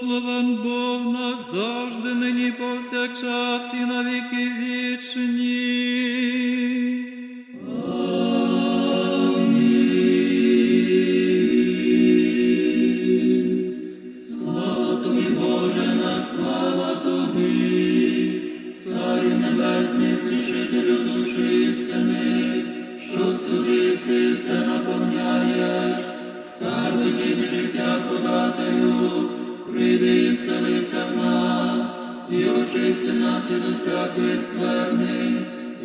Благословен Бог нас завжди, нині повсякчас і на віки вічні. Нас від усякої скверни,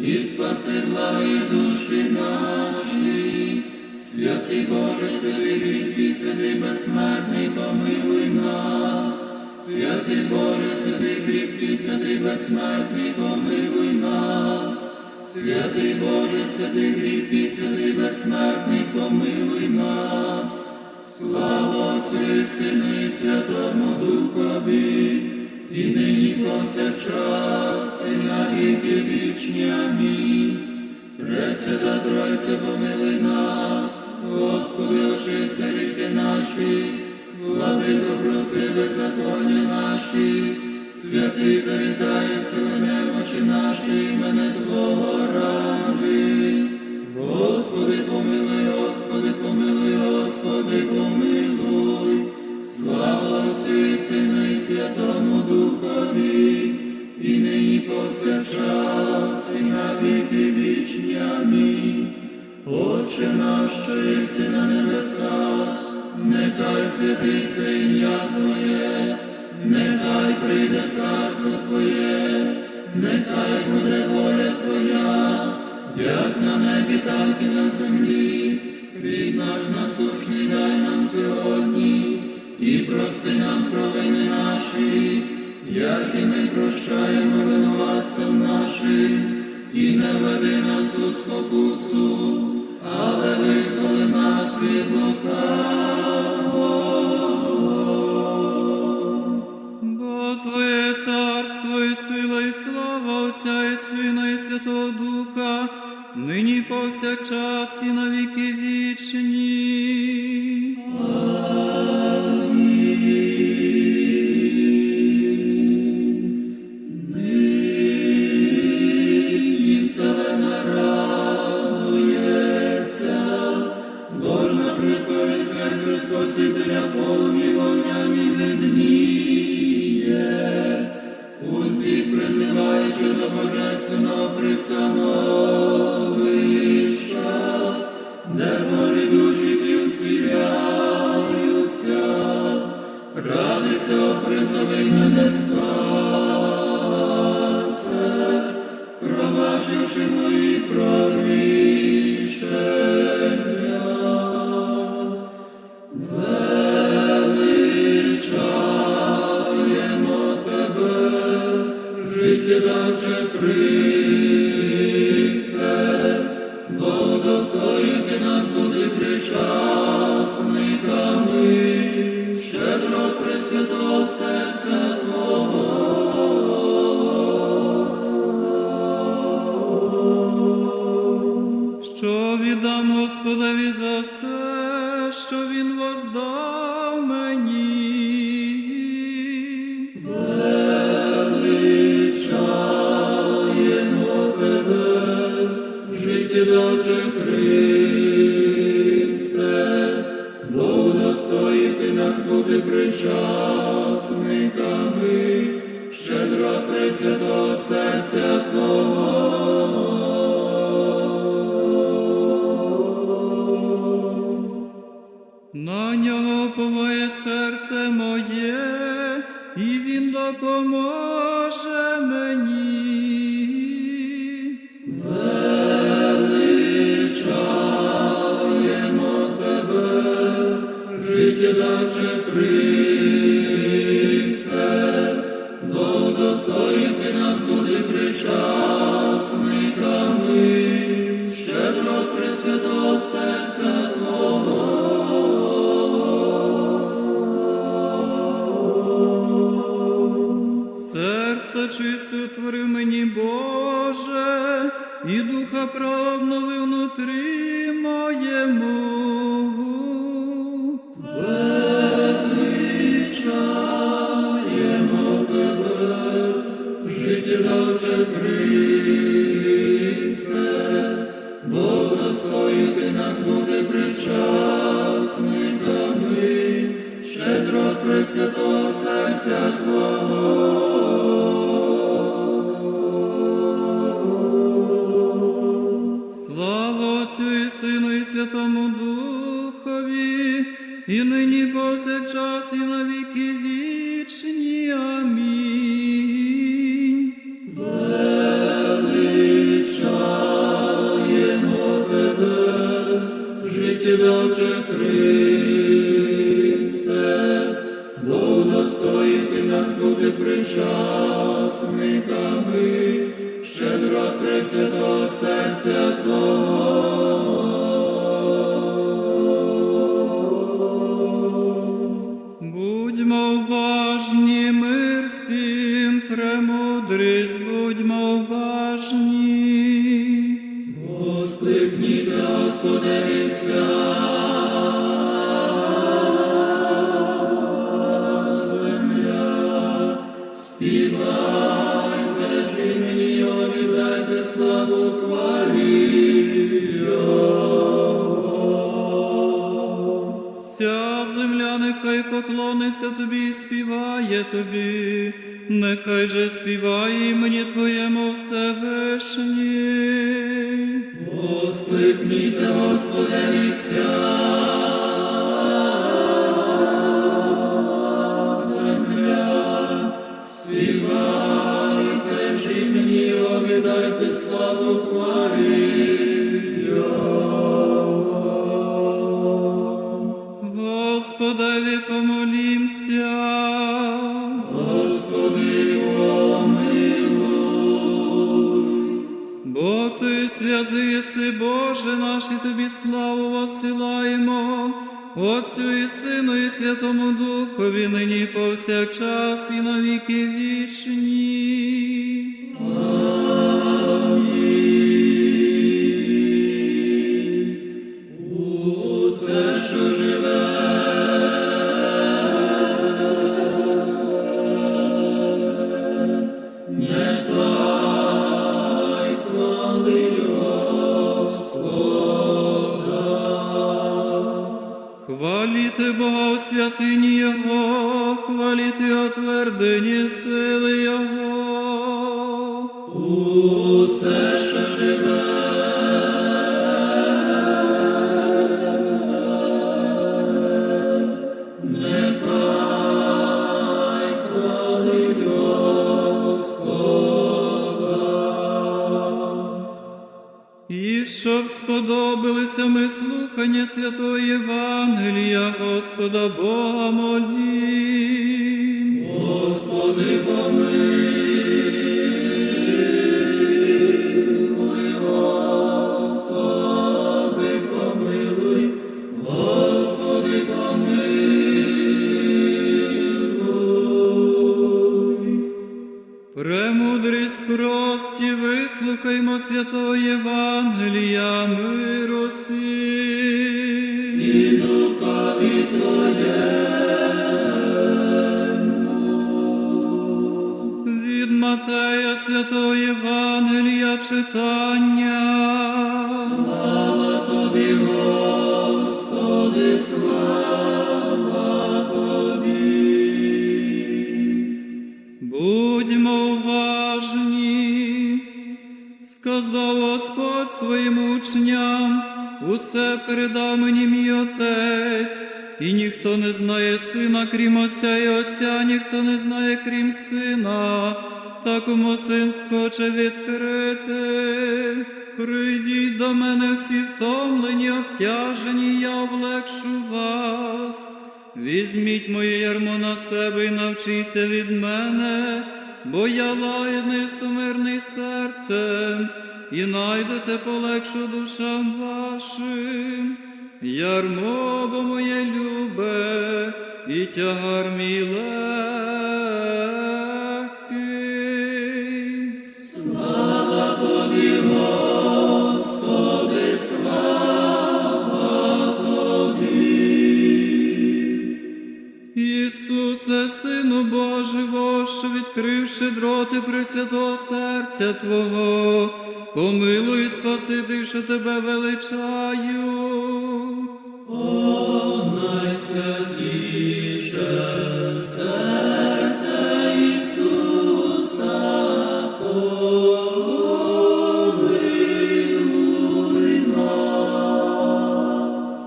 і спаси благі душі наші. Святий Боже, святий рідкий, святий безсмертний, помилуй нас. Святий Боже, святий кріпкий, святий безсмертний, помилуй нас. Святий Боже, святий кріпкий, святий безсмертний, помилуй нас. Слава Отцю Сину і Святому Духові, і нині повсякчас, і на віки вічні. Амінь. Пресвята Тройця, помилуй нас, Господи, очисти гріхи наші, владико, проси беззаконня наші, святий завітай, сили немочі наші, імене Твого ради. Господи, помилуй, Господи, помилуй, Господи, помилуй, слава Отцю і Сину і Святому Духові, і нині повсякчас, і на віки вічні. Амінь. Отче наш, що єси на небесах, нехай святиться ім'я Твоє, нехай прийде царство Твоє, нехай буде воля Твоя, як на небі, так і на землі. Хліб наш насушний дай нам сьогодні, і прости нам провини наші, як і ми прощаємо винуватцям нашим, і не веди нас у спокусу, але визволи нас від лукавого. Бо Твоє царство і сила, і слава Отця і Сина, і Святого Духа, нині повсякчас і на віки вічні. Спасителя полум'ї Причасниками, щедро пресвятого серця Твого, Що віддам Господові за все, що Він воздав мені. Величаємо тебе, життєдавче Христе, Show. Бо нас буде причасниками, щедро пресвятого серця Пресвятого серця Слава Пресвятого серця Будьмо Вся земля нехай поклониться тобі і співає тобі, нехай же співає імені Твоєму Всевишній. Воскликніте, Господеві вся співайте ж імені Його, віддайте славу хвалі Господеві помолімся. Господи, помилуй. Бо ти святий єси, Боже наш, і тобі славу посилаємо, Отцю і Сину, і Святому Духові, нині повсякчас, і на віки вічні. Хваліти о твердині сили Його. Усе, що живе, щоб сподобалися ми слухання святого Євангелія, Господа Бога молім. Господи, помилуй, Господи, Господи, помилуй. Премудрість прості, вислухаймо святого Євангелія, миру. І духові Від Будьмо уважні, сказав Господь своїм учням, усе передав мені мій Отець, і ніхто не знає сина, крім Отця, і Отця ніхто не знає, крім сина, такому син схоче відкрити. Прийдіть до мене всі втомлені, обтяжені, я облегшу вас. Візьміть моє ярмо на себе і навчіться від мене, бо я лаєний сумирний серцем, і найдете полегшу душам вашим. Ярмо бо моє любе, і тягар мій легкий. Сину Божого, що відкрив щедроти Пресвятого серця Твого, помилуй, спаси ти, що тебе величаю. О, Найсвятіше серце Ісуса.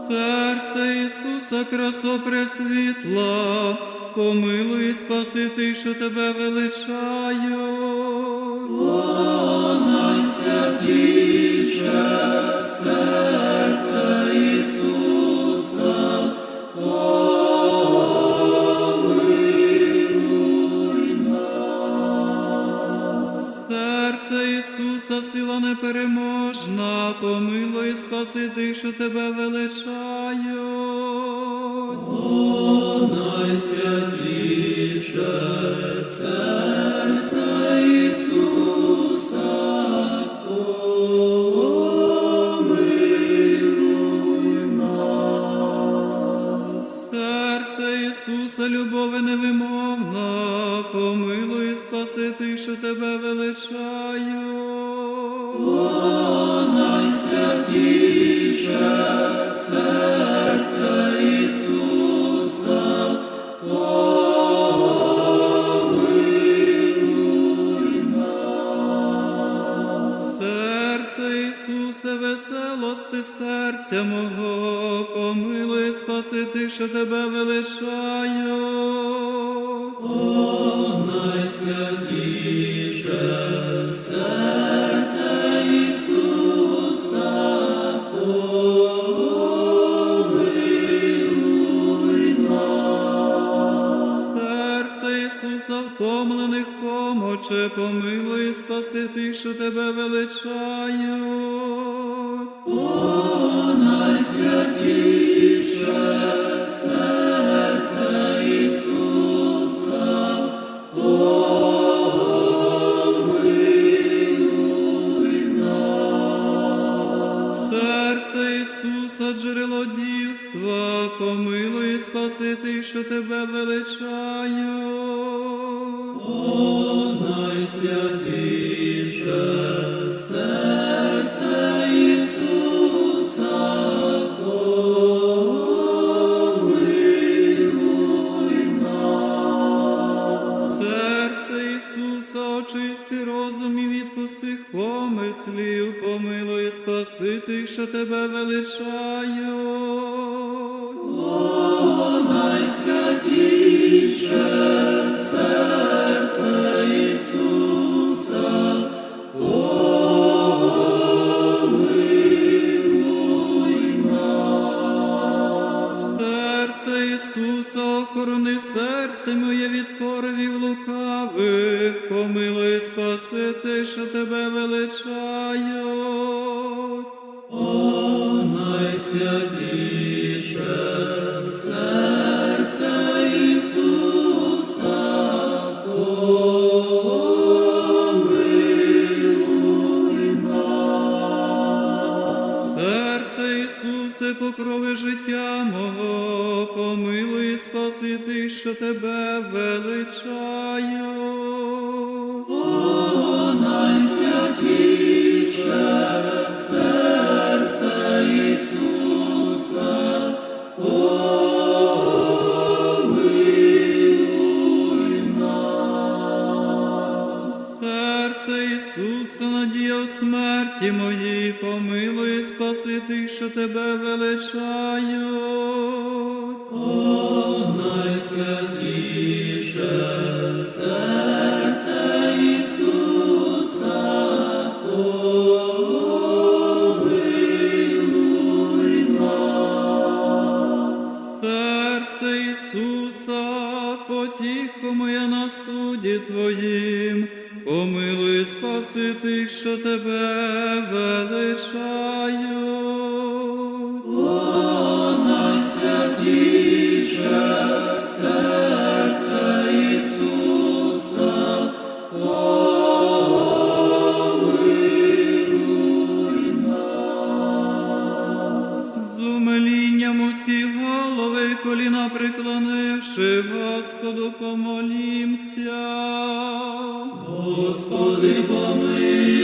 Серце Ісуса, красо пресвітла, помилуй, спаси ти, що тебе величаю. О, найсвятіше серце Ісуса, помилуй нас. Серце Ісуса, сила непереможна, помилуй, спаси ти, що тебе величаю. Ісусе, веселости серця мого, помилуй, спаси ти, що тебе величаю. Помоче, помилуй, спаси ти, що тебе величаю. О, найсвятіше серце Ісуса. Серце Ісуса, джерело дівства, помилуй, спаси ти, що тебе величаю. Найсвятіше серце Ісуса, помилуй нас. Серце Ісуса, очисти розум і відпусти помислів, помилуй, спаси що тебе величаю. Найсвятіше серце Ісуса, помилуй. Серце Ісуса, охорони серце моє від поривів лукавих, помилуй, спаси ти, що тебе величаю. О, найсвятіше серце Ісусе, покрови життя мого, помилуй, спаси ти, що тебе величаю. О, найсвятіше серце Ісуса, помилуй смерті моїй, помилуй, спаси тих, що тебе величаю. Господу помолімся. Господи, помилуй,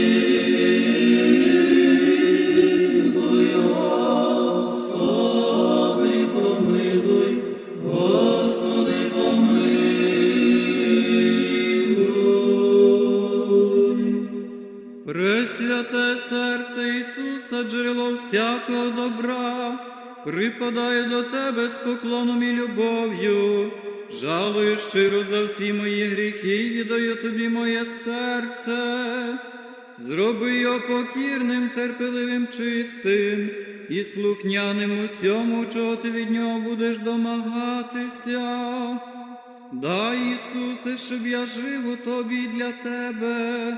Жалую щиро за всі мої гріхи, віддаю тобі моє серце. Зроби його покірним, терпеливим, чистим і слухняним усьому, чого ти від нього будеш домагатися. Дай, Ісусе, щоб я жив у тобі для тебе.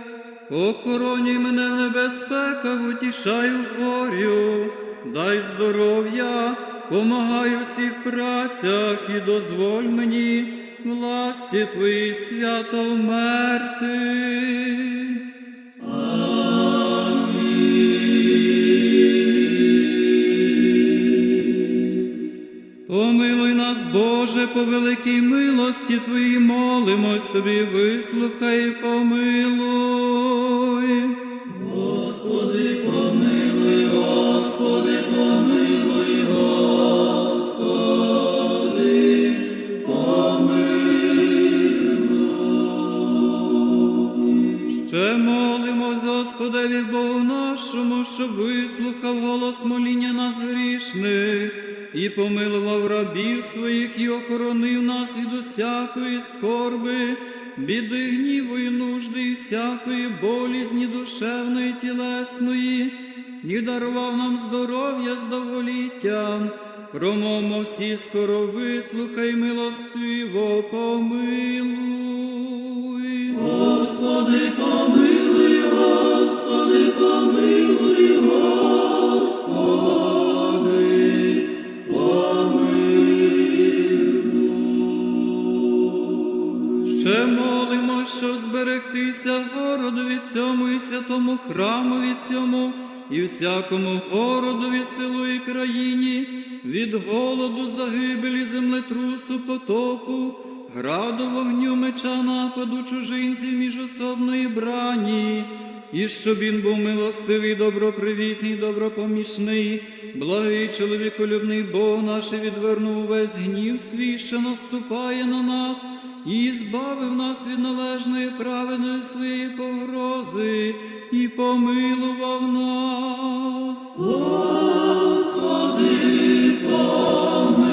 Охоронюй мене в небезпеках, утішай у горю, дай здоров'я, помагай у всіх працях і дозволь мені власті Твої свято вмерти. Помилуй нас, Боже, по великій милості Твоїй молимось Тобі, вислухай помилуй. І помилував рабів своїх і охоронив нас від усякої скорби, біди, гніву і нужди, і всякої болізні душевної, тілесної, і дарував нам здоров'я з довголіттям. Промовмо всі скоро вислухай, милостиво помилуй. Господи, помилуй, Господи, помилуй, Господи, помилуй. Ще молимо, щоб зберегтися городу від цьому і святому храму від цьому, і всякому городу, і селу і країні, від голоду, загибелі, землетрусу, потопу, граду, вогню, меча, нападу, чужинців, міжособної брані. І щоб він був милостивий, добропривітний, добропомічний, благий чоловіколюбний Бог наш відвернув весь гнів свій, що наступає на нас, і збавив нас від належної праведної своєї погрози, і помилував нас. Господи, помилуй,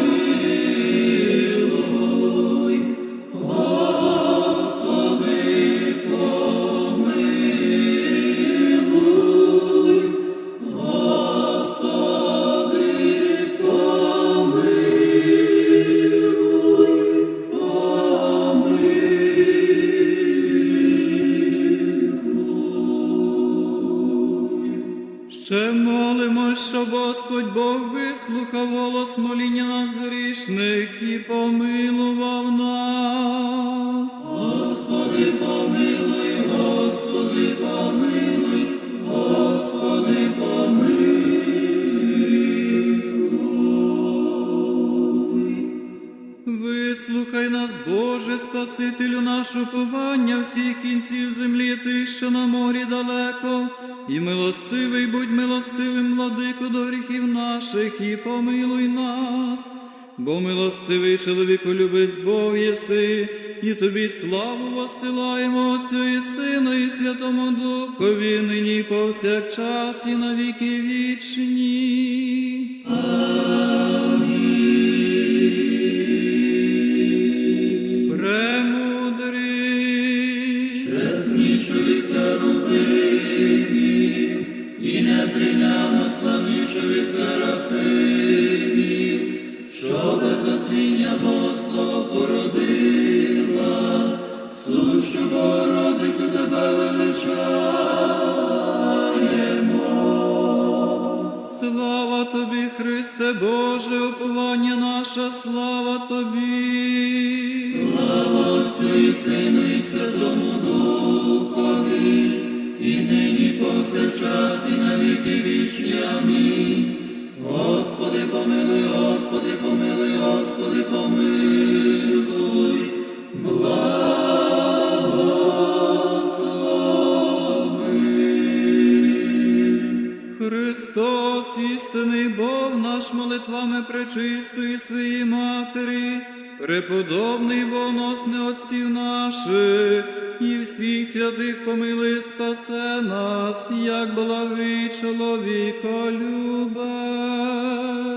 і помилував нас. Господи, помилуй, Господи, помилуй, Господи, помилуй. Вислухай нас, Боже, Спасителю наш уповання всіх кінців землі, ти, що на морі далеко, і милостивий, будь милостивим, владику до гріхів наших, і помилуй нас. Бо милостивий чоловіку любець Бог єси, і тобі славу посилаємо Отцю і Сину, і Святому Духові, нині повсякчас, і на віки вічні. Премудрий. Яснішої херувимів, і незрівняно славніше від серафимів, що без Богослов породила, сущу Богородицю тебе величаємо. Слава тобі, Христе Боже, уповання наша, слава тобі. Слава Отцю і Сину і Святому Духові, і нині повсякчас, і на віки вічні. Амінь. Господи, помилуй, Господи, помилуй, Господи, помилуй. Христос, істинний Бог наш молитвами пречистої своїй Матері, преподобний богоносний отців наших, і всіх святих помили, спасе нас, як благий чоловіко любець.